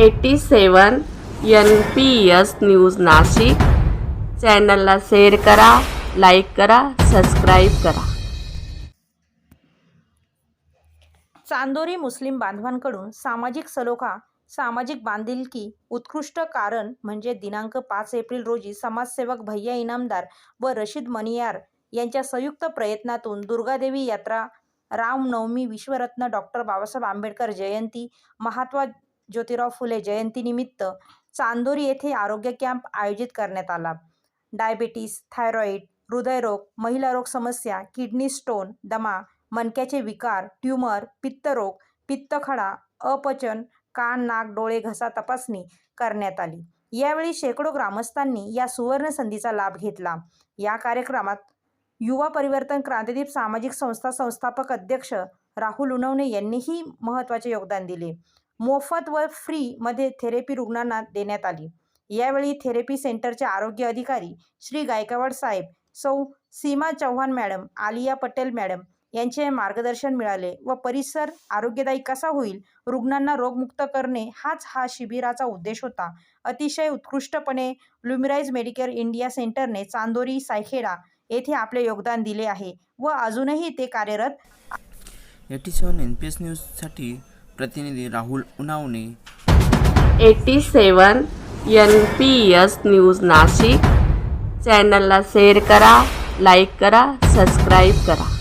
AT seven N P S news Nashik. चॅनलला share करा like करा सबस्क्राईब करा. चांदोरी मुस्लिम बांधवांकडून सामाजिक सलोखा सामाजिक बांधिलकी उत्कृष्ट कारण म्हणजे दिनांक पाच एप्रिल रोजी समाजसेवक भैया इनामदार व रशीद मनियार यांच्या संयुक्त प्रयत्नातून दुर्गादेवी यात्रा रामनवमी विश्वरत्न डॉक्टर बाबासाहेब आंबेडकर जयंती महात्मा ज्योतिराव फुले जयंतीनिमित्त चांदोरी येथे आरोग्य कॅम्प आयोजित करण्यात आला. डायबिटीस थायरॉईड हृदयरोग महिला रोग समस्या किडनी स्टोन दमा मणक्याचे विकार ट्यूमर पित्तरोग पित्तखडा अपचन कान नाक डोळे घसा तपासणी करण्यात आली. यावेळी शेकडो ग्रामस्थांनी या सुवर्ण संधीचा लाभ घेतला. या कार्यक्रमात युवा परिवर्तन क्रांतिदीप सामाजिक संस्था संस्थापक अध्यक्ष राहुल उनवणे यांनीही महत्त्वाचे योगदान दिले. मोफत व फ्रीमध्ये थेरपी रुग्णांना देण्यात आली. यावेळी थेरपी सेंटरचे आरोग्य अधिकारी श्री गायकवाड साहेब सौ. सीमा चव्हाण मॅडम आलिया पटेल मॅडम यांचे मार्गदर्शन मिळाले व परिसर आरोग्यदायी कसा होईल रुग्णांना रोगमुक्त करणे हाच हा शिबिराचा उद्देश होता. अतिशय उत्कृष्टपणे ल्युमिराईज मेडिकेअर इंडिया सेंटरने चांदोरी सायखेडा येथे आपले योगदान दिले आहे व अजूनही ते कार्यरत AT seven N P S न्यूजसाठी प्रतिनिधी Rahul Unawane. AT seven N P S news Nashik. चॅनलला शेअर करा लाईक करा सबस्क्राईब करा.